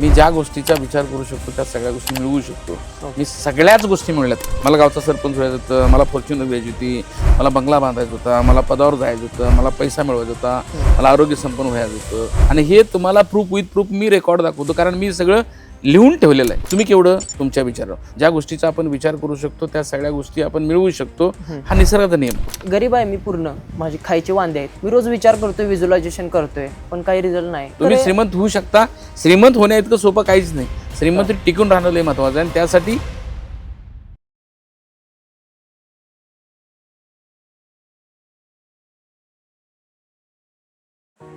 मी ज्या गोष्टीचा विचार करू शकतो त्या सगळ्या गोष्टी मिळवू शकतो. मी सगळ्याच गोष्टी मिळल्यात. मला गावचा सरपंच व्हायचं होतं मला फॉर्च्युनर घ्यायची होती मला बंगला बांधायचा होता मला पदावर जायचं होतं मला पैसा मिळवायचा होता मला आरोग्य संपन्न व्हायचं होतं. आणि हे तुम्हाला प्रूफ विथ प्रूफ मी रेकॉर्ड दाखवतो कारण मी सगळं लिहून ठेवलेलं आहे. तुम्ही केवढं तुमच्या विचारावर. ज्या गोष्टीचा आपण विचार करू शकतो त्या सगळ्या गोष्टी आपण मिळवू शकतो. हा निसर्गाचा नियम. गरीब आहे मी पूर्ण. माझी खायचे वांदे आहेत. मी रोज विचार करतोय व्हिज्युअलायझेशन करतोय पण काही रिझल्ट नाही. तुम्ही श्रीमंत होऊ शकता. श्रीमंत होण्या इतकं सोपं काहीच नाही. श्रीमंत टिकून राहणं लय महत्वाचं आहे आणि त्यासाठी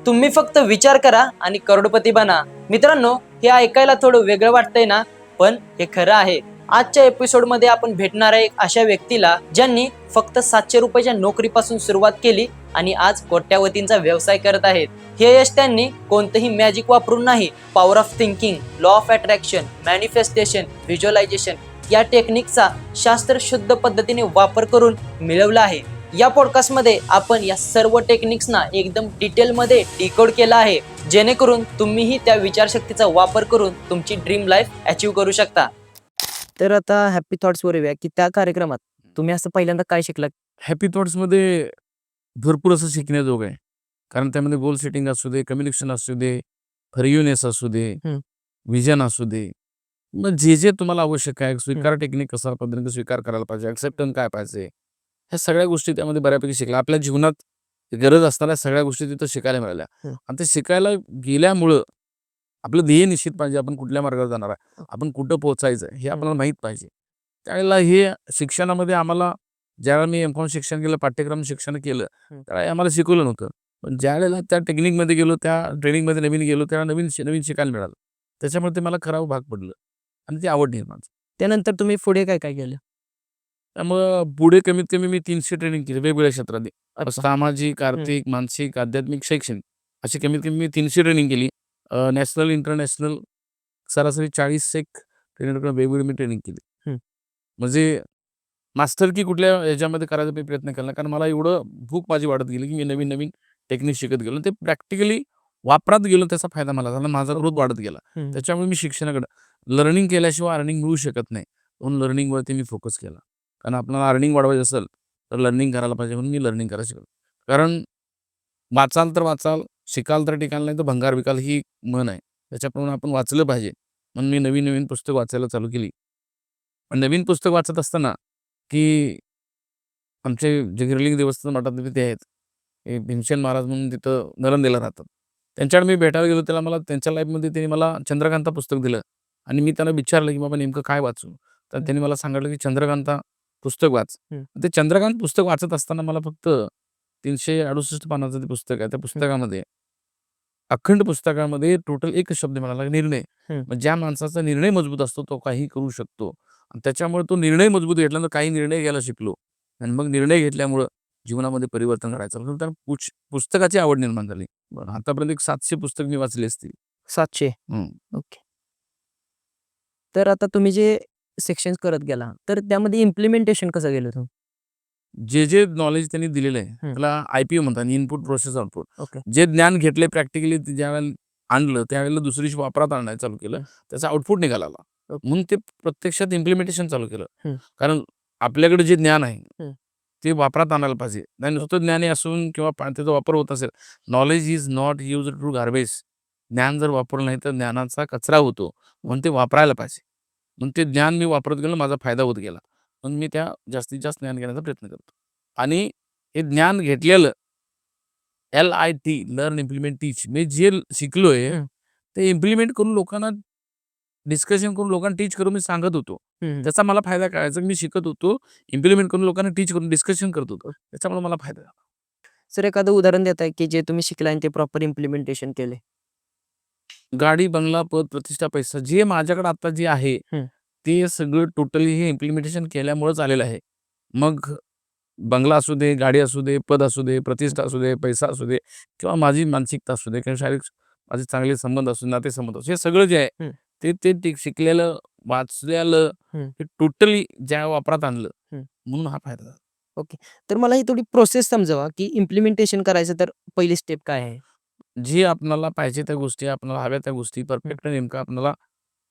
तुम्ही फक्त विचार करा आणि करोडपती बना. मित्रांनो हे ऐकायला थोडं वेगळं वाटतंय ना? पण हे खरं आहे. आजच्या एपिसोडमध्ये आपण भेटणार आहे एक अशा व्यक्तीला ज्यांनी फक्त सातशे रुपयाच्या नोकरीपासून सुरुवात केली आणि आज कोट्यावतींचा व्यवसाय करत आहेत. हे यश त्यांनी कोणतंही मॅजिक वापरून नाही. Power of thinking law of attraction manifestation visualization या टेक्निकचा शास्त्रशुद्ध पद्धतीने वापर करून मिळवला आहे. या पॉडकास्टमध्ये आपण या सर्व टेक्निक्सना एकदम डिटेलमध्ये डिकोड केला आहे. जेणेकरून तुम्हीही त्या विचारशक्तीचा वापर करून तुमची ड्रीम लाईफ अचीव करू शकता. तर आता हॅपी थॉट्स वर येऊया की त्या कार्यक्रमात तुम्ही असं पहिल्यांदा काय शिकला हॅपी थॉट्समध्ये भरपूर असं शिकण्याजोग आहे. कारण त्यामध्ये गोल सेटिंग असू दे कम्युनिकेशन असू दे फरियुनेस असू दे. विजन असू दे. मग जे जे तुम्हाला आवश्यक आहे स्वीकार टेक्निक कसा पद्धतीने स्वीकार करायला पाहिजे ऍक्सेप्टन्स काय पाहिजे ह्या सगळ्या गोष्टी त्यामध्ये बऱ्यापैकी शिकल्या. आपल्या जीवनात गरज असणाऱ्या सगळ्या गोष्टी तिथं शिकायला मिळाल्या. आणि ते शिकायला गेल्यामुळं आपलं ध्येय निश्चित पाहिजे आपण कुठल्या मार्गावर जाणार आहे? आपण कुठं पोहोचायचं आहे हे आपल्याला माहीत पाहिजे. त्यावेळेला हे शिक्षणामध्ये आम्हाला ज्यावेळेला मी एम शिक्षण केलं पाठ्यक्रम शिक्षण केलं हम्म. त्यावेळी आम्हाला शिकवलं नव्हतं. पण ज्या वेळेला त्या टेक्निकमध्ये गेलो त्या ट्रेनिंगमध्ये नवीन गेलो त्यावेळेला नवीन नवीन शिकायला मिळालं. त्याच्यामुळे ते मला करावं भाग पडलं आणि ती आवड निर्माण. त्यानंतर तुम्ही पुढे काय काय केलं? त्यामुळं पुढे कमीत कमी मी तीनशे ट्रेनिंग केली वेगवेगळ्या क्षेत्रात अच्छा. सामाजिक आर्थिक मानसिक आध्यात्मिक शैक्षणिक अशी कमीत कमी मी तीनशे ट्रेनिंग केली. नॅशनल इंटरनॅशनल सरासरी चाळीस एक ट्रेनरकडे वेगवेगळी मी ट्रेनिंग केली. म्हणजे मास्टर की कुठल्या याच्यामध्ये करायचा मी प्रयत्न केला कारण मला एवढं भूक माझी वाढत गेली की मी नवीन नवीन टेक्निक शिकत गेलो. ते प्रॅक्टिकली वापरात गेलो त्याचा फायदा मला झाला. माझा ग्रोथ वाढत गेला. त्याच्यामुळे मी शिक्षणाकडे लर्निंग केल्याशिवाय अर्निंग मिळू शकत नाही. म्हणून लर्निंगवरती मी फोकस केला. कारण आपल्याला अर्निंग वाढवायचं असेल तर लर्निंग करायला पाहिजे म्हणून मी लर्निंग करायला शिकलो. कारण वाचाल तर वाचाल शिकाल तर टिकाल नाही तर भंगार विकाल ही मन आहे. त्याच्याप्रमाणे आपण वाचलं पाहिजे. म्हणून मी नवीन नवीन पुस्तक वाचायला चालू केली. पण नवीन पुस्तक वाचत असताना की आमचे जे गिरलिंग देवस्थान मठात तिथे आहेत हे भीमसेन महाराज म्हणून तिथं नरंदेला राहतात. त्यांच्याकडे मी भेटायला गेलो त्याला मला त्यांच्या लाईफमध्ये त्यांनी मला चंद्रकांता पुस्तक दिलं. आणि मी त्यांना विचारलं की बाबा नेमकं काय वाचू? तर त्यांनी मला सांगितलं की चंद्रकांता पुस्तक वाच. ते चंद्रकांत पुस्तक वाचत असताना मला फक्त तीनशे अडुसष्ट पानाचं ते पुस्तक आहे. त्या पुस्तकामध्ये अखंड पुस्तकामध्ये टोटल एकच शब्द मिळाला निर्णय. ज्या माणसाचा निर्णय मजबूत असतो तो काही करू शकतो. आणि त्याच्यामुळे तो निर्णय मजबूत घेतल्यानंतर काही निर्णय घ्यायला शिकलो. आणि मग निर्णय घेतल्यामुळं जीवनामध्ये परिवर्तन करायचं. तर पुस्तकाची आवड निर्माण झाली. आतापर्यंत एक सातशे पुस्तक मी वाचली असतील. सातशे. ओके. तर आता तुम्ही जे सेक्शन करत गेला तर त्यामध्ये इम्प्लिमेंटेशन कसं गेलं तुम्ही जे जे नॉलेज त्यांनी दिलेलं आहे. त्याला आयपीओ म्हणतात इनपुट प्रोसेस आउटपुट जे ज्ञान घेतले प्रॅक्टिकली ज्या वेळेला आणलं त्यावेळेला दुसरी वापरात आणायला चालू केलं. त्याचा आउटपुट निघाला. म्हणून ते प्रत्यक्षात इम्प्लिमेंटेशन चालू केलं. कारण आपल्याकडे जे ज्ञान आहे. ते वापरात आणायला पाहिजे नाही नुसतं ज्ञानी असून किंवा त्याचा वापर होत असेल knowledge is not use to garbage ज्ञान जर वापरलं नाही तर ज्ञानाचा कचरा होतो म्हणून ते वापरायला पाहिजे म्हणून ते ज्ञान मी वापरत गेलो माझा फायदा होत गेला. म्हणून मी त्या जास्तीत जास्त ज्ञान घेण्याचा प्रयत्न करतो. आणि हे ज्ञान घेतलेलं L I T learn implement teach मी जे शिकलोय. ते इम्प्लिमेंट करून लोकांना डिस्कशन करून लोकांना टीच करून मी सांगत होतो. त्याचा मला फायदा कळायचा मी शिकत होतो इम्प्लिमेंट करून लोकांना टीच करून डिस्कशन करत होतो. त्याच्यामुळे मला फायदा झाला. सर एखादं उदाहरण देत आहे की जे तुम्ही शिकला आणि ते प्रॉपर इम्प्लिमेंटेशन केले गाडी बंगला पद प्रतिष्ठा पैसा जे माझ्याकडे आता जे आहे हम्म. ते सगळं टोटली हे इम्प्लिमेंटेशन केल्यामुळेच आलेलं आहे मग बंगला असू दे गाडी असू दे पद असू दे प्रतिष्ठा असू दे पैसा असू दे किंवा माझी मानसिकता असू दे किंवा शारीरिक माझे चांगले संबंध असू दे नाते संबंध असू दे, हे सगळं जे आहे हम्म. ते ते ते शिकलेलं वाचलेलं हम्म. हे टोटली ज्या वापरात आणलं हम्म. म्हणून हा फायदा झाला तर मला ही थोडी प्रोसेस समजावा की इम्प्लिमेंटेशन करायचं तर पहिली स्टेप काय आहे जी आपल्याला पाहिजे त्या गोष्टी, आपल्याला हव्या त्या गोष्टी परफेक्ट नेमकं आपल्याला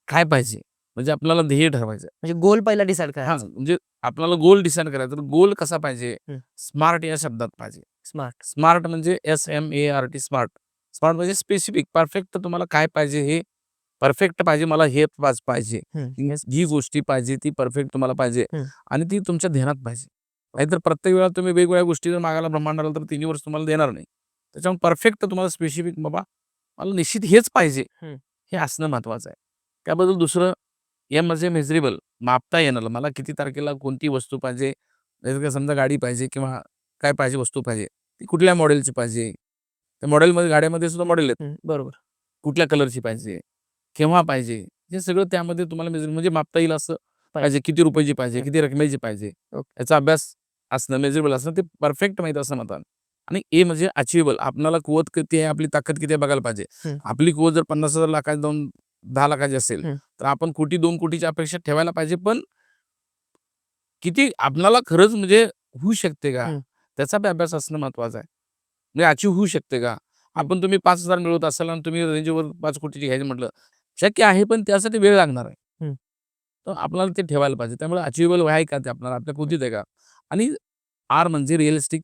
काय पाहिजे? म्हणजे आपल्याला ध्येय ठरवायचं आहे. म्हणजे गोल पहिला डिसाईड हां, करायचा. म्हणजे आपल्याला गोल डिसाईड करायचा. तर गोल कसा पाहिजे? हं. स्मार्ट या शब्दात पाहिजे. स्मार्ट. स्मार्ट म्हणजे S M A R T smart. Smart म्हणजे स्पेसिफिक परफेक्ट तुम्हाला काय पाहिजे हे परफेक्ट पाहिजे मला हे पाच पाहिजे. हं. ही जी गोष्टी पाहिजे ती परफेक्ट तुम्हाला पाहिजे हं. आणि ती तुमच्या ध्यानात पाहिजे. नाहीतर प्रत्येक वेळेला तुम्ही वेगवेगळ्या गोष्टी जर मागायला ब्रह्मांडाला तर तिन्ही वर्ष तुम्हाला देणार नाही. त्याच्यामुळे परफेक्ट तुम्हाला स्पेसिफिक बाबा मला निश्चित हेच पाहिजे. हं. असणं महत्त्वाचं आहे. त्याबद्दल दुसरं एम म्हणजे मेजरेबल मापता येणारं. मला किती तारखेला कोणती वस्तू पाहिजे. जसं की समजा गाडी पाहिजे किंवा काय पाहिजे वस्तू पाहिजे. ती कुठल्या मॉडेलची पाहिजे. त्या मॉडेलमध्ये गाड्यामध्ये सुद्धा मॉडेल आहेत. बरोबर. कुठल्या कलरची पाहिजे, केव्हा पाहिजे, हे सगळं त्यामध्ये तुम्हाला म्हणजे मापता येईल असं पाहिजे. किती रुपयाची पाहिजे. किती रकमेची पाहिजे. याचा अभ्यास असणं, मेजरेबल असणं ते परफेक्ट माहीत असणं महत्त्वाचं. आणि ए म्हणजे अचिव्हेबल आपल्याला कुवत किती आहे, आपली ताकद किती आहे बघायला पाहिजे. आपली कुवत जर 50,000 लाखाची जाऊन 10 लाखाची असेल. तर आपण कोटी 2 कोटीची अपेक्षा ठेवायला पाहिजे. पण किती आपल्याला खरंच म्हणजे होऊ शकते का? त्याचा बी अभ्यास असणं महत्त्वाचं आहे. म्हणजे अचीव्ह होऊ शकते का? आपण तुम्ही 5,000 मिळवत असाल आणि तुम्ही रेंज ओव्हर 5 कोटीची घ्यायचं म्हटलं, शक्य आहे पण त्यासाठी वेळ लागणार आहे. तर आपल्याला ते ठेवायला पाहिजे. त्यामुळे अचिव्हेबल आहे का ते आपल्याला आपल्या कृतीत आहे का? आणि आर म्हणजे रिअलिस्टिक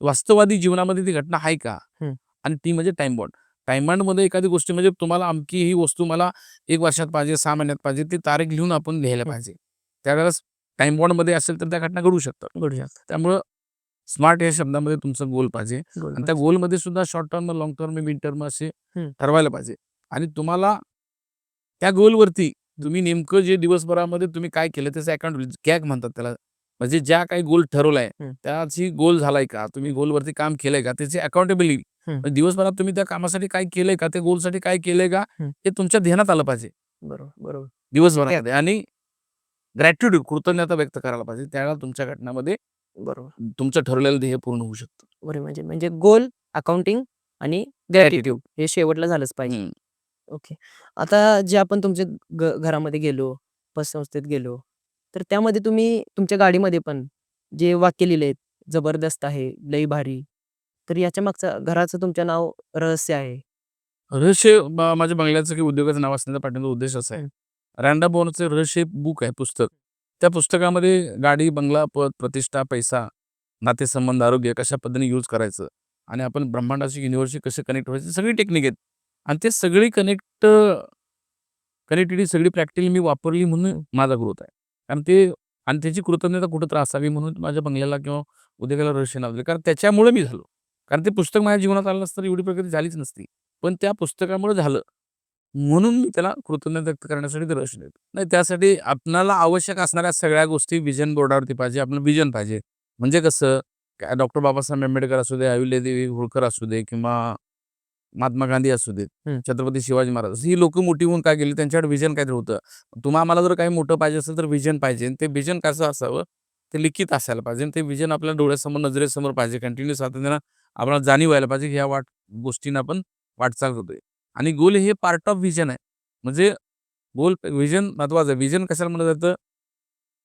वास्तववादी जीवनामध्ये ती घटना आहे का? आणि टी म्हणजे टाईम बाउंड. टाईम बाउंडमध्ये एखादी गोष्ट म्हणजे तुम्हाला अमकी ही वस्तू मला 1 वर्षात पाहिजे, 6 महिन्यात पाहिजे, ती तारीख लिहून आपण लिहायला. पाहिजे. त्यावेळेस टाईम बाउंडमध्ये असेल तर त्या घटना घडू शकतात. घडू शकतात. त्यामुळं स्मार्ट या शब्दामध्ये तुमचं गोल पाहिजे आणि त्या. गोलमध्ये सुद्धा short term, long term, mid term असे. ठरवायला पाहिजे. आणि तुम्हाला त्या गोलवरती तुम्ही नेमकं जे दिवसभरामध्ये तुम्ही काय केलं त्याचं अकाउंट कॅग म्हणतात त्याला. म्हणजे ज्या काही गोल ठरवलाय. त्याची गोल झालाय का? तुम्ही गोलवरती काम केलंय का? त्याची अकाउंटेबिलिटी दिवसभरात तुम्ही त्या कामासाठी काय केलंय का? त्या गोलसाठी काय केलंय का? हं. तुमच्या ध्यानात आलं पाहिजे. बरोबर, बरोबर. दिवसभरामध्ये आणि ग्रॅटिट्यूड कृतज्ञता व्यक्त करायला पाहिजे. त्यावेळेला तुमच्या घटनामध्ये बरोबर. तुमचं ठरवलेलं ध्येय पूर्ण होऊ शकतं. बरोबर म्हणजे म्हणजे गोल, अकाउंटिंग आणि ग्रॅटिट्यूड हे शेवटला झालंच पाहिजे. ओके. आता जे आपण तुमच्या घरामध्ये गेलो, पतसंस्थेत गेलो, तर त्यामध्ये तुम्ही तुमच्या गाडीमध्ये पण जे वाक्य लिहिलेत, जबरदस्त आहे, लई भारी. तर याच्या मागचं घराचं तुमचं नाव रहस्य आहे. रहस्य माझ्या बंगल्याचं किंवा उद्योगाचं नाव असण्याचा पाठीमागचा उद्देश असा आहे. रँडम बोर्नचं रहस्य बुक आहे पुस्तक. त्या पुस्तकामध्ये गाडी, बंगला, पद, प्रतिष्ठा, पैसा, नातेसंबंध, आरोग्य कशा पद्धतीने यूज करायचं आणि आपण ब्रह्मांडाशी, युनिव्हर्सशी कसे कनेक्ट व्हायचं सगळी टेक्निक आहेत. आणि ते सगळी कनेक्ट कनेक्टिव्हिटी सगळी प्रॅक्टिकली मी वापरली म्हणून माझा ग्रोथ आहे. कारण ते आणि त्याची कृतज्ञता कुठेतरी असावी म्हणून माझ्या बंगल्याला किंवा उद्योगाला रहस्य नाव दिले कारण त्याच्यामुळे मी झालो. कारण ते पुस्तक माझ्या जीवनात आलं नसतं तर एवढी प्रगती झालीच नसती. पण त्या पुस्तकामुळे झालं. म्हणून मी त्याला कृतज्ञता व्यक्त करण्यासाठी ते रहस्य देतो नाही त्यासाठी आपणाला आवश्यक असणाऱ्या सगळ्या गोष्टी विजन बोर्डावरती पाहिजे. आपलं विजन पाहिजे. म्हणजे कसं काय डॉक्टर बाबासाहेब आंबेडकर असू दे, अहिल्यादेवी होळकर असू दे किंवा महात्मा गांधी असू देत. छत्रपती शिवाजी महाराज ही लोकं मोठी होऊन काय केली त्यांच्याकडे व्हिजन काहीतरी होतं. तुम्हा आम्हाला जर काही मोठं पाहिजे असेल तर व्हिजन पाहिजे. आणि ते व्हिजन कसं असावं? ते लिखित असायला पाहिजे. ते व्हिजन आपल्या डोळ्यासमोर, नजरेसमोर पाहिजे. कंटिन्यू सातत्यानं आपल्याला जाणीव व्हायला पाहिजे, ह्या वाट गोष्टींना आपण वाटचाल करतोय. आणि गोल हे पार्ट ऑफ व्हिजन आहे. म्हणजे गोल व्हिजन महत्त्वाचं आहे. व्हिजन कशाला म्हटलं जातं?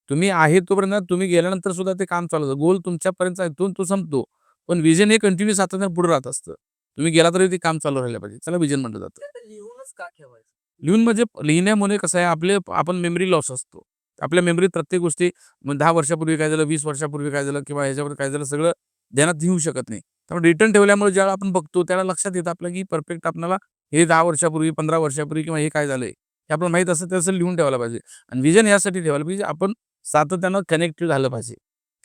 तुम्ही आहे तोपर्यंत तुम्ही गेल्यानंतर सुद्धा ते काम चालू. गोल तुमच्यापर्यंत इथून तो संपतो. पण व्हिजन हे कंटिन्यू सातत्यानं पुढे राहत असतं. तुम्ही गेला तरी ते काम चालू राहिलं पाहिजे. त्याला व्हिजन म्हटलं जातं. लिहूनच का ठेवायचं? लिहून म्हणजे लिहिण्यामुळे कसं आहे आपले आपण मेमरी लॉस असतो. आपल्या मेमरीत प्रत्येक गोष्टी 10 वर्षापूर्वी काय झालं, 20 वर्षापूर्वी काय झालं किंवा ह्याच्यावर काय झालं सगळं ध्यानात येऊ शकत नाही. त्यामुळे रिटर्न ठेवल्यामुळे ज्यावेळेला आपण बघतो त्यावेळेला लक्षात येतं आपलं की परफेक्ट आपल्याला हे 10 वर्षापूर्वी, 15 वर्षापूर्वी किंवा हे काय झालंय हे आपल्याला माहीत असतं तसं लिहून ठेवायला पाहिजे. आणि व्हिजन यासाठी ठेवायला पाहिजे आपण सातत्यानं कनेक्टेड झालं पाहिजे.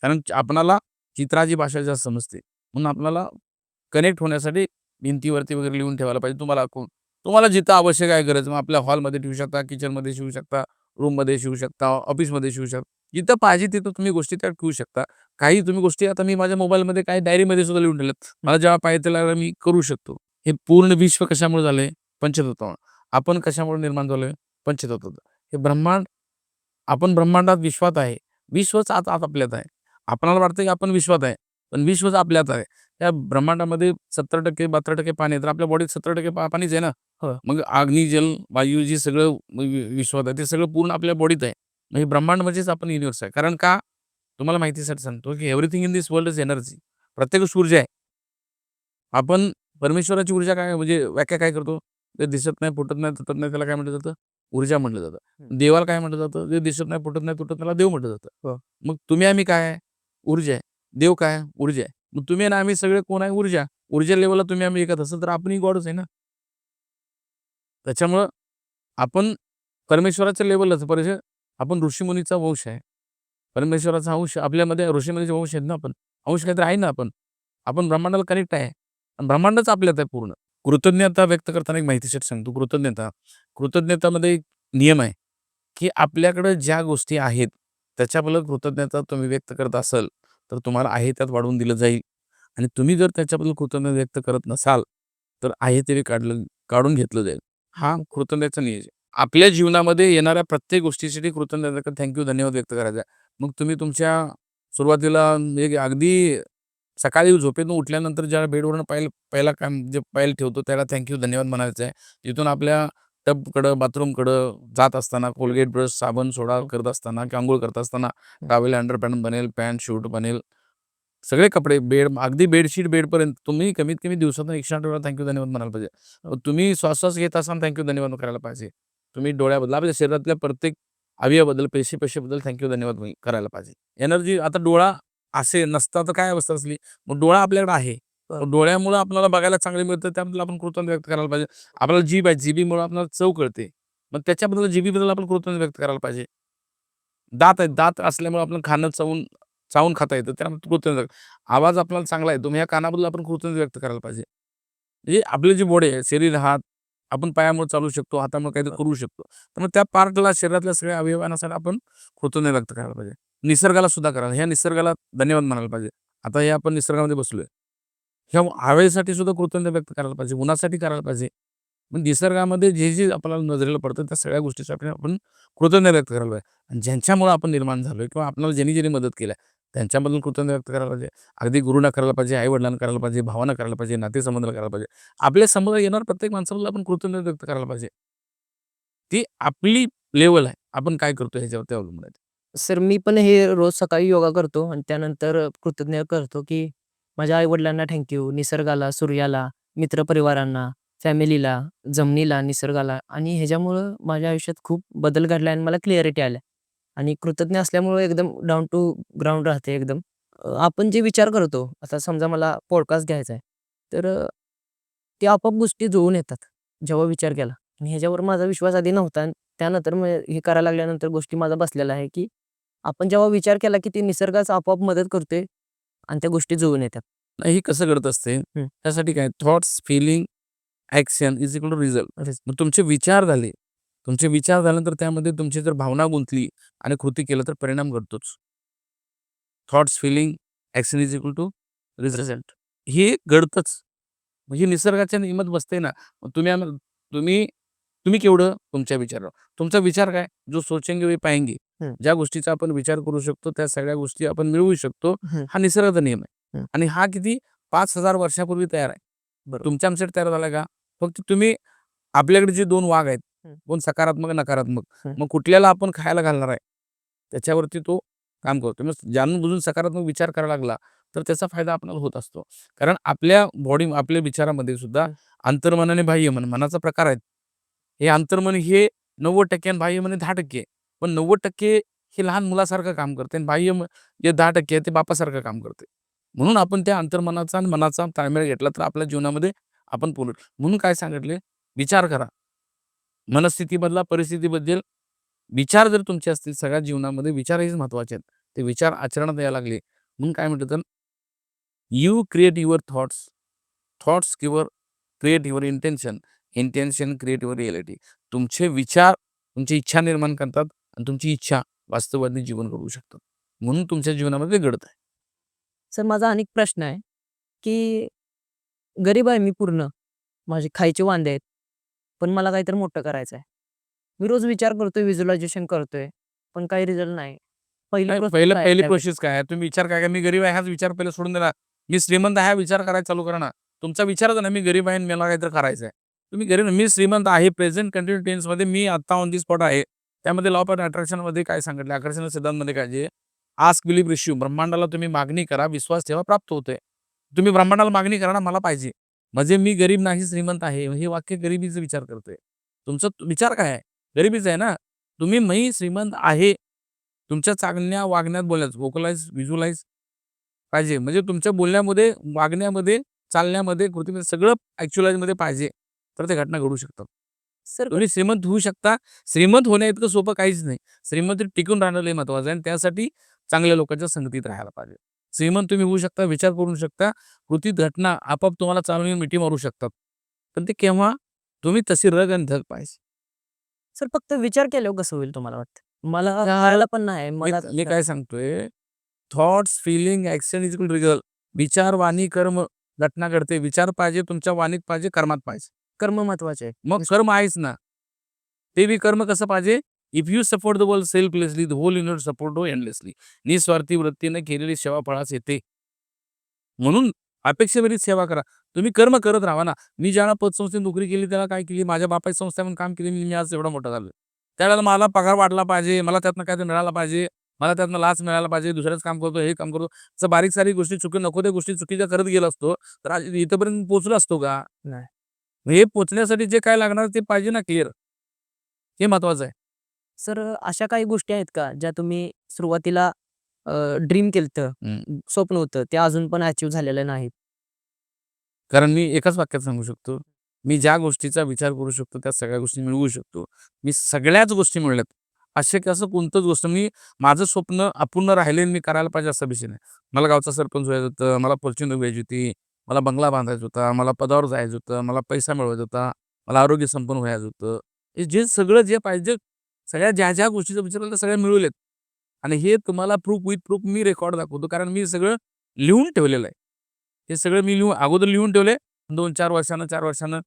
कारण आपणाला चित्राची भाषा जास्त समजते. म्हणून आपल्याला कनेक्ट होण्यासाठी भिंतीवरती वगैरे लिहून ठेवायला पाहिजे. तुम्हाला कोण तुम्हाला जिथं आवश्यक आहे गरज मग आपल्या हॉलमध्ये ठेवू शकता, किचनमध्ये शिवू शकता, रूममध्ये शिवू शकता, ऑफिसमध्ये शिवू शकता. जिथं पाहिजे तिथं तुम्ही गोष्टी त्या ठेवू शकता. काही तुम्ही गोष्टी आता मी माझ्या मोबाईलमध्ये काही डायरीमध्ये सुद्धा लिहून ठेवल्यात. मला जेव्हा पाहिजे त्यावेळेला मी करू शकतो. हे पूर्ण विश्व कशामुळे झाले पंचतत्वामुळे. आपण कशामुळे निर्माण झालोय? पंचतत्व हे ब्रह्मांड आपण ब्रह्मांडात विश्वात आहे. विश्वच आत आत आपल्यात आहे. आपणाला वाटतं की आपण विश्वात आहे. पण विश्वच आपल्यात आहे. त्या ब्रह्मांडामध्ये 70% 72% पाणी आहे. तर आपल्या बॉडीत 70% पा पाणीच आहे ना. हो. मग अग्नी, जल, वायू जे सगळं वि विश्वात आहे ते सगळं पूर्ण आपल्या बॉडीत आहे. मग हे ब्रह्मांड म्हणजेच आपण युनिव्हर्स आहे. कारण का? तुम्हाला माहितीसाठी सांगतो की everything in this world is energy. प्रत्येक ऊर्जा आहे. आपण परमेश्वराची ऊर्जा काय म्हणजे व्याख्या काय करतो ते दिसत नाही फुटत नाही तुटत नाही त्याला काय म्हटलं जातं ऊर्जा म्हटलं जातं हम्म. देवाला काय म्हटलं जातं जे दिसत नाही फुटत नाही तुटत त्याला देव म्हटलं हो. जातं मग तुम्ही आम्ही काय आहे ऊर्जा आहे देव काय आहे? ऊर्जा आहे मग तुम्ही आणि आम्ही सगळे कोण आहे? ऊर्जा. ऊर्जा लेवलला तुम्ही आम्ही एकत असेल तर आपणही गॉडच आहे ना? त्याच्यामुळं आपण परमेश्वराच्या लेवलच परिचय आपण ऋषीमुनीचा वंश आहे. परमेश्वराचा अंश आपल्यामध्ये ऋषीमुनीचे वंश आहेत ना आपण? अंश काहीतरी आहे ना आपण? आपण ब्रह्मांडाला कनेक्ट आहे. आणि ब्रह्मांडच आपल्यात आहे पूर्ण. कृतज्ञता व्यक्त करताना एक माहितीशीर सांगतो. कृतज्ञता. कृतज्ञतामध्ये एक नियम आहे की आपल्याकडे ज्या गोष्टी आहेत त्याच्याबद्दल कृतज्ञता तुम्ही व्यक्त करत असाल तर तुम्हाला आहे त्यात वाढवून दिलं जाईल. आणि तुम्ही जर त्याच्याबद्दल कृतज्ञता व्यक्त करत नसाल तर आहे ते काढलं काढून घेतलं जाईल. हा कृतज्ञतेचा नियोज आपल्या जीवनामध्ये येणाऱ्या प्रत्येक गोष्टीसाठी कृतज्ञता थँक्यू धन्यवाद व्यक्त करायचा. आहे. मग तुम्ही तुमच्या सुरुवातीला एक अगदी सकाळी झोपेतून उठल्यानंतर ज्या बेडवरून पायल पहिला काम जे पाहिलं ठेवतो त्याला थँक्यू धन्यवाद म्हणायचं आहे. तिथून आपल्या टबकडं बाथरूमकडं जात असताना कोलगेट ब्रश साबण सोडा करत असताना किंवा आंघोळ करत असताना टावेल अंडरपॅन्ट बनेल पॅन्ट शूट बनेल सगळे कपडे बेड अगदी बेडशीट बेडपर्यंत. तुम्ही कमीत कमी दिवसातून एकशे आठ वेळा थँक्यू धन्यवाद म्हणायला पाहिजे. तुम्ही श्वास श्वास घेत असाल थँक्यू धन्यवाद करायला पाहिजे. तुम्ही डोळ्याबद्दल आपल्या शरीरातल्या प्रत्येक अवयवाबद्दल पेशी पेशीबद्दल थँक्यू धन्यवाद करायला पाहिजे. एनर्जी आता डोळा असे नसता तर काय अवस्था असली? मग डोळा आपल्याकडे आहे. डोळ्यामुळे आपल्याला बघायला चांगले मिळतं त्याबद्दल आपण कृतज्ञता व्यक्त करायला पाहिजे. आपल्याला जीभ आहे जीबीमुळे आपल्याला चव कळते. मग त्याच्याबद्दल जीबीबद्दल आपण कृतज्ञता व्यक्त करायला पाहिजे. दात आहेत दात असल्यामुळे आपण खाणं चावून चावून खाता येतं त्याला कृतज्ञता आवाज आपल्याला चांगला येतो मग ह्या कानाबद्दल आपण कृतज्ञता व्यक्त करायला पाहिजे. म्हणजे आपले जे बॉडी आहे शरीर हात आपण पायामुळे चालू शकतो हातामुळे काहीतरी करू शकतो. तर मग त्या पार्टला शरीरातल्या सगळ्या अवयवांसाठी आपण कृतज्ञता व्यक्त करायला पाहिजे. निसर्गाला सुद्धा करायला ह्या निसर्गाला धन्यवाद म्हणायला पाहिजे. आता हे आपण निसर्गामध्ये बसलोय. ह्या हवेसाठी सुद्धा कृतज्ञता व्यक्त करायला पाहिजे उन्हासाठी करायला पाहिजे. पण निसर्गामध्ये जे जे आपल्याला नजरेला पडतं त्या सगळ्या गोष्टीसाठी आपण कृतज्ञता व्यक्त करायला पाहिजे. आणि ज्यांच्यामुळे आपण निर्माण झालोय किंवा आपल्याला ज्यांनी ज्यांनी मदत केल्या त्यांच्याबद्दल कृतज्ञता व्यक्त करायला पाहिजे. अगदी गुरुना करायला पाहिजे आई वडिलांना करायला पाहिजे भावांना करायला पाहिजे नातेसंबंधाला करायला पाहिजे. आपल्यासमोर येणार प्रत्येक माणसाला आपण कृतज्ञता व्यक्त करायला पाहिजे. ती आपली लेवल आहे. आपण काय करतो ह्याच्यावरती अवलंबून आहे. सर मी पण हे रोज सकाळी योगा करतो आणि त्यानंतर कृतज्ञ करतो की माझ्या आईवडिलांना थँक्यू निसर्गाला सूर्याला मित्रपरिवारांना फॅमिलीला जमिनीला निसर्गाला आणि ह्याच्यामुळं माझ्या आयुष्यात खूप बदल घडला आणि मला क्लिअरिटी आल्या. आणि कृतज्ञ असल्यामुळं एकदम डाऊन टू ग्राउंड राहते एकदम. आपण जे विचार करतो आता समजा मला पॉडकास्ट घ्यायचा आहे तर ते आपोआप गोष्टी जुळून येतात जेव्हा विचार केला. आणि ह्याच्यावर माझा विश्वास आधी नव्हता आणि त्यानंतर हे करायला लागल्यानंतर गोष्टी माझा बसलेला आहे की आपण जेव्हा विचार केला की ते निसर्गाचा आपोआप मदत करते आणि त्या गोष्टी जुळून येतात. नाही हे कसं घडत असते? त्यासाठी काय thoughts feeling action is equal to result तुमचे विचार झाले. तुमचे विचार झाल्यानंतर त्यामध्ये तुमची जर भावना गुंतली आणि कृती केलं तर परिणाम घडतोच. Thoughts feeling action is equal to result हे घडतंच. म्हणजे निसर्गाच्या नियमात बसते ना. तुम्ही तुम्ही तुम्ही केवढं तुमच्या विचारावर तुमचा विचार काय जो सोचेंगे वे पाएंगे हम्म. ज्या गोष्टीचा आपण विचार करू शकतो त्या सगळ्या गोष्टी आपण मिळवू शकतो. हा निसर्गाचा नियम आहे. आणि हा किती पाच हजार वर्षापूर्वी तयार आहे. तुमच्या आमच्यात तयार झाला का फक्त तुम्ही आपल्याकडे जे दोन वाघ आहेत. दोन सकारात्मक नकारात्मक. मग कुठल्याला आपण खायला घालणार आहे त्याच्यावरती तो काम करतो मग जाणून बुजून सकारात्मक विचार करायला लागला तर त्याचा फायदा आपल्याला होत असतो कारण आपल्या बॉडी आपल्या विचारामध्ये सुद्धा अंतर्मन आणि बाह्यमन मनाचा प्रकार आहेत हे अंतर्मन हे नव्वद टक्के आणि बाह्यमन हे दहा टक्के. पण नव्वद टक्के हे लहान मुलासारखं काम करते आणि बाह्य जे दहा टक्के आहे ते बापासारखं काम करते. म्हणून आपण त्या अंतर्मनाचा आणि मनाचा ताळमेळ घेतला तर आपल्या जीवनामध्ये आपण बोलू म्हणून काय सांगितले? विचार करा. मनस्थिती बदला परिस्थिती बदल विचार जर तुमचे असतील सगळ्या जीवनामध्ये विचार हेच महत्त्वाचे आहेत. ते विचार आचरणात यायला लागले. म्हणून काय म्हटलं तर you create your thoughts thoughts किंवा create your intention intention create your reality तुमचे विचार तुमची इच्छा निर्माण करतात आणि तुमची इच्छा वास्तवादी जीवन करू शकतात. म्हणून तुमच्या जीवनामध्ये घडत आहे. सर माझा अनेक प्रश्न आहे की गरीब आहे मी पूर्ण माझे खायचे वांदे आहेत पण मला काहीतरी मोठं करायचं आहे. मी रोज विचार करतोय व्हिज्युअलायझेशन करतोय पण काही रिझल्ट नाही. पहिली पहिलं पहिली प्रोसेस काय तुम्ही विचार काय मी गरीब आहे हाच विचार पहिले सोडून दिला मी श्रीमंत आहे हा विचार करायला चालू करा ना तुमचा विचारच ना मी गरीब आहे आणि मला काहीतरी करायचं आहे. तुम्ही गरीब मी श्रीमंत आहे प्रेझेंट कंटिन्यू टेन्समध्ये मी आता ऑन दी स्पॉट आहे. त्यामध्ये लॉ ऑफ अट्रॅक्शनमध्ये काय सांगितलं? आकर्षण सिद्धांतमध्ये काय जे? आस्क बिलीव्ह रिश्यू ब्रह्मांडाला तुम्ही मागणी करा विश्वास ठेवा प्राप्त होते तुम्ही ब्रह्मांडाला मागणी करा ना मला पाहिजे. म्हणजे मी गरीब नाही श्रीमंत आहे हे वाक्य गरिबीचा विचार करते तुमचा विचार काय आहे? गरिबीचा आहे ना? तुम्ही मी श्रीमंत आहे. तुमच्या चांगल्या वागण्यात बोलण्यात वोकलाइज व्हिज्युअलाइज पाहिजे. म्हणजे तुमच्या बोलण्यामध्ये वागण्यामध्ये चालण्यामध्ये कृतीमध्ये सगळं ऍक्च्युअलाइजमध्ये पाहिजे. तर ते घटना घडू शकतात. सर तुम्ही श्रीमंत होऊ शकता. श्रीमंत होण्या इतकं सोपं काहीच नाही. श्रीमंत टिकून राहणं लय महत्वाचं आहे आणि त्यासाठी चांगल्या लोकांच्या संगतीत राहायला पाहिजे. श्रीमंत तुम्ही होऊ शकता विचार करू शकता. कृतीत घटना आपाप तुम्हाला चालून येऊन मिठी मारू शकतात. पण ते केव्हा? तुम्ही तशी रग आणि धग पाहिजे सर फक्त विचार केल्यावर कसं होईल तुम्हाला वाटतं? मला पण नाही. मी काय सांगतोय? Thoughts feeling action is result विचार वाणी कर्म घटना घडते. विचार पाहिजे तुमच्या वाणीत पाहिजे कर्मात पाहिजे. कर्म महत्त्वाचे आहे. मग कर्म आहेच ना. ते बी कर्म कसं पाहिजे? If you support the world selflessly the whole unit support endlessly निस्वार्थी वृत्तीने केलेली सेवा फळास येते. म्हणून अपेक्षेवरील सेवा करा. तुम्ही कर्म करत राहा ना. मी ज्याला पतसंस्थेत नोकरी केली त्याला काय केली? माझ्या बापाची संस्थेमध्ये काम केली मी आज एवढा मोठा झालो त्यावेळेला मला पगार वाढला पाहिजे मला त्यातनं काय मिळाला पाहिजे मला त्यातनं लाच मिळाला पाहिजे दुसऱ्याच काम करतो हे काम करतो. असं बारीक सारीक गोष्टी चुकी नको त्या गोष्टी चुकीच्या करत गेलो असतो तर आज इथपर्यंत पोहोचलो असतो का? नाही. हे पोचण्यासाठी जे काय लागणार ते पाहिजे ना क्लिअर हे महत्वाचं आहे. सर अशा काही गोष्टी आहेत का ज्या तुम्ही सुरुवातीला ड्रीम केलं. स्वप्न होतं ते अजून पण अचीव झालेलं नाही कारण मी एकाच वाक्यात सांगू शकतो. मी ज्या गोष्टीचा विचार करू शकतो त्या सगळ्या गोष्टी मिळवू शकतो. मी सगळ्याच गोष्टी मिळल्यात. असे कसं कोणतंच गोष्ट मी माझं स्वप्न अपूर्ण राहिले आणि मी करायला पाहिजे असा विषय नाही. मला गावचा सरपंच व्हायचं होतं मला फॉर्च्युनर घ्यायची होती. मला बंगला बांधायचा होता मला पदावर जायचं होतं मला पैसा मिळवायचा होता मला आरोग्य संपन्न व्हायचं होतं. हे जे सगळं जे पाहिजे सगळ्या ज्या ज्या गोष्टीचा विचार केला त्या सगळ्या मिळवलेत. आणि हे तुम्हाला प्रूफ विथ प्रूफ मी रेकॉर्ड दाखवतो कारण मी सगळं लिहून ठेवलेलं आहे. हे सगळं मी लिहून अगोदर लिहून ठेवले दोन चार वर्षानं चार वर्षानं.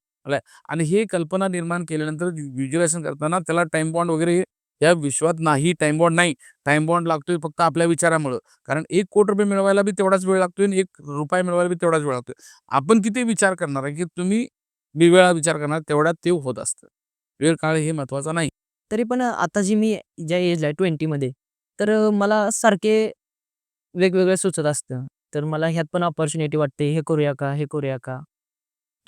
आणि हे कल्पना निर्माण केल्यानंतर व्हिज्युअलायझेशन करताना त्याला टाइम बॉन्ड वगैरे हे या विश्वात नाही टाइम बॉन्ड नाही. टाइम बॉन्ड लागतोय फक्त आपल्या विचारामुळं. कारण एक कोटी रुपये मिळवायला बी तेवढाच वेळ लागतोय आणि एक रुपया मिळवायला बी तेवढाच वेळ लागतोय. आपण किती विचार करणार आहे की तुम्ही वेळा विचार करणार तेवढ्यात ते होत असतं. वेळ काळ हे महत्त्वाचा नाही. तरी पण आता जी मी ज्या एज आहे ट्वेंटीमध्ये तर मला सारखे वेगवेगळे सुचत असतं. तर मला ह्यात पण ऑपॉर्च्युनिटी वाटते. हे करूया का? हे करूया का?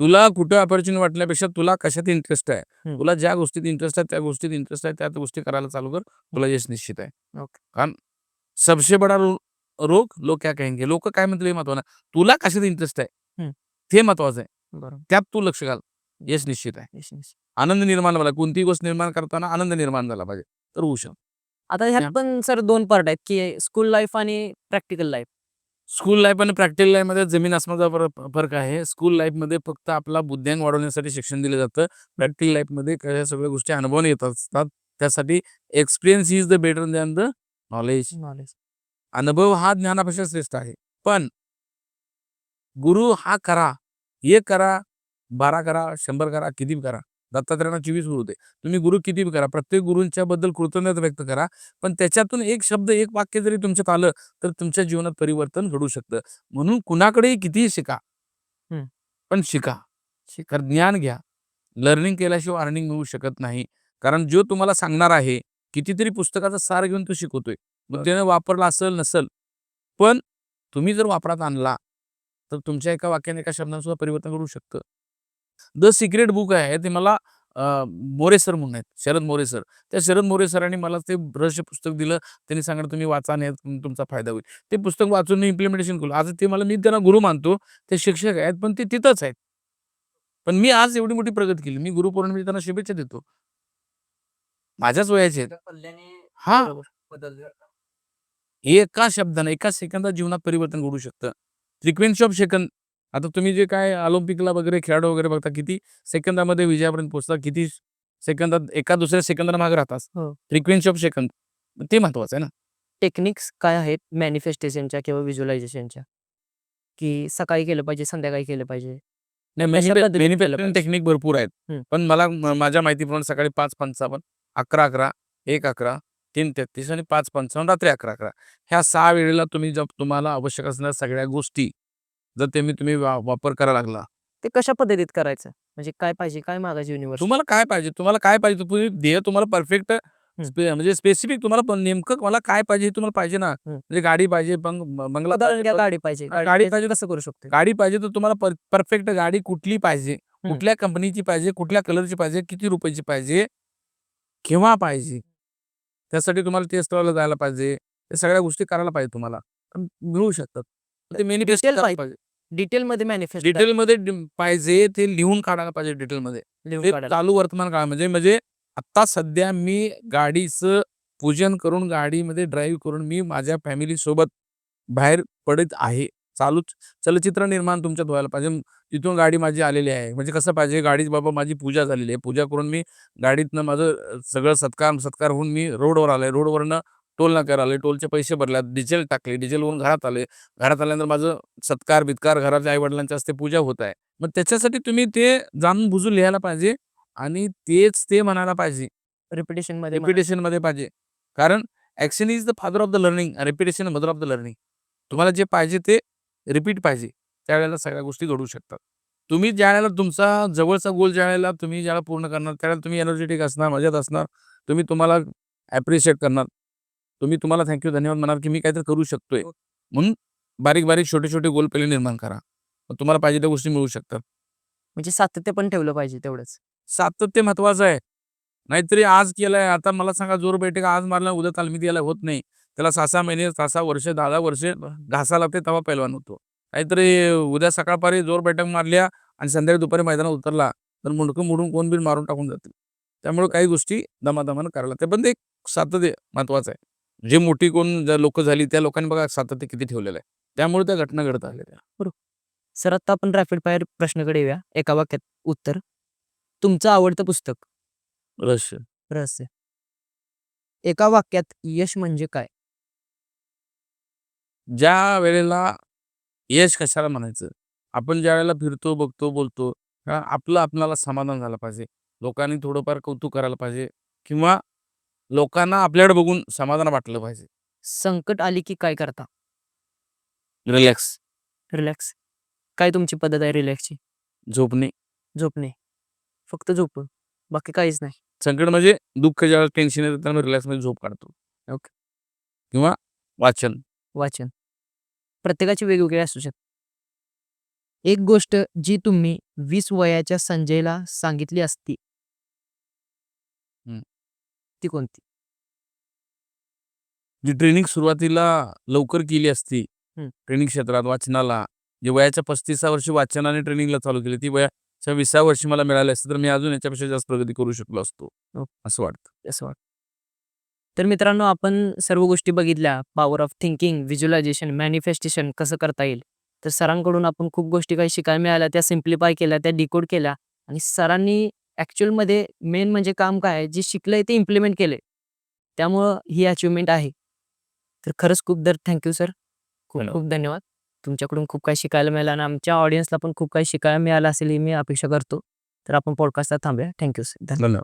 तुला कुठं ऑपॉर्च्युनिटी वाटल्यापेक्षा तुला कशात इंटरेस्ट आहे. तुला ज्या गोष्टीत इंटरेस्ट आहे त्या गोष्टीत इंटरेस्ट आहे त्या गोष्टी करायला चालू कर. तुला यश निश्चित आहे. कारण सबसे बडा रोग लोक क्या कहेंगे. लोक काय म्हणतील हे महत्वाचं. तुला कशात इंटरेस्ट आहे. ते महत्वाचं आहे. त्यात तू लक्ष घाल. यश निश्चित आहे. आनंद निर्माण झाला. कोणतीही गोष्ट निर्माण करताना आनंद निर्माण झाला पाहिजे. तर होऊ शकतो. आता ह्यात. पण सर दोन पार्ट आहेत की स्कूल लाईफ आणि प्रॅक्टिकल लाईफ स्कूल लाईफ आणि प्रॅक्टिकल लाईफमध्ये जमीन आसमानचा फरक फरक आहे. स्कूल लाईफमध्ये फक्त आपला बुद्ध्यांक वाढवण्यासाठी शिक्षण दिलं जातं. प्रॅक्टिकल लाईफमध्ये काही सगळ्या गोष्टी अनुभवून येत असतात त्यासाठी experience is the better than the knowledge knowledge अनुभव हा ज्ञानापेक्षा श्रेष्ठ आहे. पण गुरु हा करा एक करा बारा करा शंभर करा किती करा दत्तात्रयांना चोवीस गुरु होते. तुम्ही गुरु किती करा? प्रत्येक गुरूंच्या बद्दल कृतज्ञता व्यक्त करा. पण त्याच्यातून एक शब्द एक वाक्य जरी तुमच्यात आलं तर तुमच्या जीवनात परिवर्तन घडू शकतं. म्हणून कुणाकडेही कितीही शिका. पण शिका. शिका. ज्ञान घ्या. लर्निंग केल्याशिवाय अर्निंग मिळू शकत नाही. कारण जो तुम्हाला सांगणार आहे कितीतरी पुस्तकाचा सार घेऊन तो शिकवतोय. मग त्याने वापरला असेल नसेल. पण तुम्ही जर वापरात आणला तर तुमच्या एका वाक्याने एका शब्दाने सुद्धा परिवर्तन करू शकतं. द सिक्रेट बुक आहे ते मला मोरे सर म्हणून आहेत शरद मोरे सर. त्या शरद मोरे सरांनी मला ते रहस्य पुस्तक दिलं त्यांनी सांगितलं तुम्ही वाचा आणि तुमचा फायदा होईल. ते पुस्तक वाचून मी इम्प्लिमेंटेशन केलं. आज ते मला मी त्यांना गुरु मानतो ते शिक्षक आहेत पण ते तिथंच आहेत. पण मी आज एवढी मोठी प्रगती केली. मी गुरुपौर्णिमेची त्यांना शुभेच्छा देतो. माझ्याच वयाचे आहेत. हा. एका शब्दाने एका सेकंदात जीवनात परिवर्तन घडू शकतं. फ्रिक्वेन्सी ऑफ सेकंद आता तुम्ही जे काय ऑलिम्पिकला वगैरे खेळाडू वगैरे बघता किती सेकंदामध्ये विजयापर्यंत पोहोचता किती सेकंदात एका दुसऱ्या सेकंदाला मागे राहतात हो. फ्रिक्वेन्सी ऑफ सेकंद ते महत्वाचं आहे ना. टेक्निक्स काय आहेत मॅनिफेस्टेशनच्या किंवा व्हिज्युअलायझेशनच्या की सकाळी केलं पाहिजे संध्याकाळी केलं पाहिजे? पद्धतीने केलं? टेक्निक भरपूर आहेत. हम्म. पण मला म- माझ्या माहितीप्रमाणे सकाळी पाच पंचावन्न अकरा अकरा एक अकरा तीन तेहतीस आणि पाच पंचावन्न रात्री अकरा अकरा. ह्या सहा वेळेला तुम्ही जर तुम्हाला आवश्यक असणाऱ्या सगळ्या गोष्टी जर ते मी तुम्ही वा- वापर करायला लागला. ते कशा पद्धतीत करायचं? म्हणजे काय पाहिजे काय मागायचे युनिव्हर्स तुम्हाला काय पाहिजे? तुम्हाला काय पाहिजे? तुम्ही ध्येय तुम्हाला परफेक्ट म्हणजे स्पेसिफिक तुम्हाला पण नेमकं मला काय पाहिजे हे तुम्हाला पाहिजे ना. हम्म. म्हणजे गाडी पाहिजे बंग- बंगला उदाहरण घ्या गाडी पाहिजे. गाडी गाडी पाहिजे. कसं करू शकतो गाडी पाहिजे तर तुम्हाला परफेक्ट गाडी कुठली पाहिजे? कुठल्या कंपनीची पाहिजे? कुठल्या कलरची पाहिजे? किती रुपयाची पाहिजे? केव्हा पाहिजे? त्यासाठी तुम्हाला टेस्ट करायला जायला पाहिजे. या सगळ्या गोष्टी करायला पाहिजे तुम्हाला. पण मिळू शकतात. पाहिजे. डिटेल मध्ये मॅनिफेस्ट डिटेल मध्ये डि- पाहिजे ते लिहून काढायला पाहिजे डिटेल मध्ये चालू वर्तमान काळ म्हणजे म्हणजे आता सध्या मी गाडीचं पूजन करून गाडीमध्ये ड्राईव्ह करून मी माझ्या फॅमिली सोबत बाहेर पडत आहे. चालू चलचित्र निर्माण तुमच्यात व्हायला पाहिजे. तिथून गाडी माझी आलेली आहे. म्हणजे कसं पाहिजे गाडी बाबा माझी पूजा झालेली आहे. पूजा करून मी गाडीतनं माझं अ, सगळं सत्कार सत्कार होऊन मी रोडवर आलोय. रोडवरनं टोल नाक्यावर आले टोलचे पैसे भरल्यात डिझेल टाकले डिझेलवरून घरात आले. घरात आल्यानंतर माझं सत्कार बित्कार घरातल्या आई वडिलांच्या हस्ते पूजा होत आहे. मग त्याच्यासाठी तुम्ही ते जाणून बुजून लिहायला पाहिजे आणि तेच ते म्हणायला पाहिजे. रिपिटेशनमध्ये. रेपिटेशनमध्ये पाहिजे. कारण action is the father of the learning repetition mother of the learning तुम्हाला जे पाहिजे ते रिपीट पाहिजे. त्यावेळेला सगळ्या गोष्टी घडू शकतात. तुम्ही ज्या वेळेला तुमचा जवळचा गोल ज्या वेळेला तुम्ही ज्याला पूर्ण करणार त्यावेळेला तुम्ही एनर्जेटिक असणार मजेत असणार तुम्ही तुम्हाला ॲप्रिशिएट करणार. तुम्ही तुम्हाला थँक्यू धन्यवाद म्हणाल की मी काहीतरी करू शकतोय. म्हणून बारीक बारीक छोटे छोटे गोल पहिले निर्माण करा. तुम्हाला पाहिजे त्या गोष्टी मिळू शकतात. म्हणजे सातत्य पण ठेवलं पाहिजे तेवढंच. सातत्य महत्वाचं आहे. नाहीतरी आज केलंय आता मला सांगा जोर बैठक आज मारला उद्या तालमी यायला होत नाही. त्याला सहा सहा महिने सहा सहा वर्ष दहा दहा वर्षे घासा लागते तेव्हा पैलवान होतो. नाहीतरी उद्या सकाळपारी जोर बैठक मारल्या आणि संध्याकाळी दुपारी मैदानात उतरला तर मुंडकं मोडून कोण बिन मारून टाकून जातील. त्यामुळे काही गोष्टी दमादमानं करायला लागते पण ते एक सातत्य महत्वाचं आहे. जे मोठी कोण लोक झाली त्या लोकांनी बघा सातत्य किती ठेवलेलं आहे. त्यामुळे त्या घटना घडत आलेल्या सर आता आपण रॅपिड फायर प्रश्नाकडे येऊया. एका वाक्यात उत्तर. तुमचं आवडतं पुस्तक? रहस्य. रहस्य. एका वाक्यात यश म्हणजे काय? ज्या वेळेला यश कशाला म्हणायचं? आपण ज्या वेळेला फिरतो बघतो बोलतो आपलं आपल्याला समाधान झालं पाहिजे. लोकांनी थोडंफार कौतुक करायला पाहिजे किंवा लोकांना आपल्याकडे बघून समाधान वाटलं पाहिजे. संकट आली की काय करता? रिलॅक्स. रिलॅक्स. काय तुमची पद्धत आहे रिलॅक्सची? झोपणे. झोपणे. फक्त झोपून. बाकी काहीच नाही. संकट म्हणजे दुःख ज्यावेळेला टेन्शन येतं त्यामुळे रिलॅक्समध्ये झोप काढतो. ओके. किंवा वाचन. वाचन. प्रत्येकाची वेगवेगळी असू शकते. एक गोष्ट जी तुम्ही वीस वयाच्या संजयला सांगितली असती. ती कोणती जी ट्रेनिंग सुरुवातीला लवकर केली असती. ट्रेनिंग क्षेत्रात वाचनाला जे वयाच्या पस्तीसा वर्षी वाचनाने ट्रेनिंगला चालू केली ती वयाच्या विसाव्या वर्षी मला मिळाली असती तर मी अजून याच्यापेक्षा जास्त प्रगती करू शकलो असतो. असं वाटतं असं वाटतं तर मित्रांनो आपण सर्व गोष्टी बघितल्या power of thinking visualization manifestation कसं करता येईल तर सरांकडून आपण खूप गोष्टी काही शिकायला मिळाल्या त्या सिम्प्लिफाय केल्या त्या डिकोड केल्या आणि सरांनी ॲक्च्युअलमध्ये मेन म्हणजे काम काय आहे? जे शिकलंय ते इम्प्लिमेंट केले त्यामुळं ही अचिव्हमेंट आहे. तर खरंच खूप दर थँक्यू सर. खूप. खूप धन्यवाद. तुमच्याकडून खूप काही शिकायला मिळालं आणि आमच्या ऑडियन्सला पण खूप काही शिकायला मिळालं असेल ही मी अपेक्षा करतो. तर आपण पॉडकास्टला थांबूया. Thank you sir. धन्यवाद.